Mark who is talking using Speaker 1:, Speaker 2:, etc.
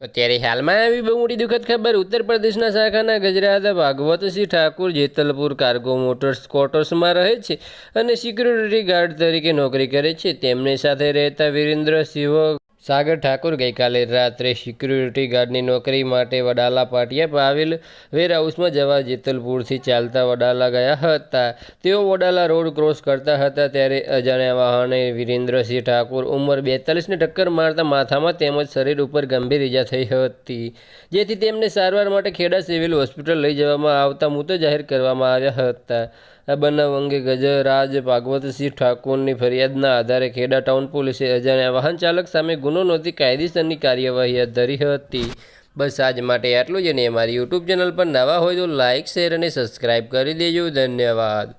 Speaker 1: અત્યારે હાલમાં આવી બહુ મોટી દુઃખદ ખબર ઉત્તર પ્રદેશના શાખાના ગજરાતા ભાગવતસિંહ ઠાકુર જેતલપુર કાર્ગો મોટર્સ ક્વાર્ટર્સમાં રહે છે અને સિક્યુરિટી ગાર્ડ તરીકે નોકરી કરે છે. તેમની સાથે રહેતા વિરેન્દ્ર સિંહ સાગર ઠાકુર ગઈકાલે રાત્રે સિક્યુરિટી ગાર્ડની નોકરી માટે વડાલા પાટિયા પર આવેલ વેરહાઉસમાં જવા જેતલપુરથી ચાલતા વડાલા ગયા હતા. તેઓ વડાલા રોડ ક્રોસ કરતા હતા ત્યારે અજાણ્યા વાહને વિરેન્દ્રસિંહ ઠાકુર ઉંમર બેતાલીસને ટક્કર મારતા માથામાં તેમજ શરીર ઉપર ગંભીર ઈજા થઈ હતી, જેથી તેમને સારવાર માટે ખેડા સિવિલ હોસ્પિટલ લઈ જવામાં આવતા મૃત જાહેર કરવામાં આવ્યા હતા. આ બનાવ અંગે ગજરાજ ભાગવતસિંહ ઠાકુરની ફરિયાદના આધારે ખેડા ટાઉન પોલીસે અજાણ્યા વાહન ચાલક સામે ગુનો નોંધી કાયદેસરની કાર્યવાહી હાથ ધરી હતી. બસ આજ માટે આટલું જ અને અમારી યુટ્યુબ ચેનલ પર નવા હોય તો લાઇક શેર અને સબસ્ક્રાઈબ કરી દેજો. ધન્યવાદ.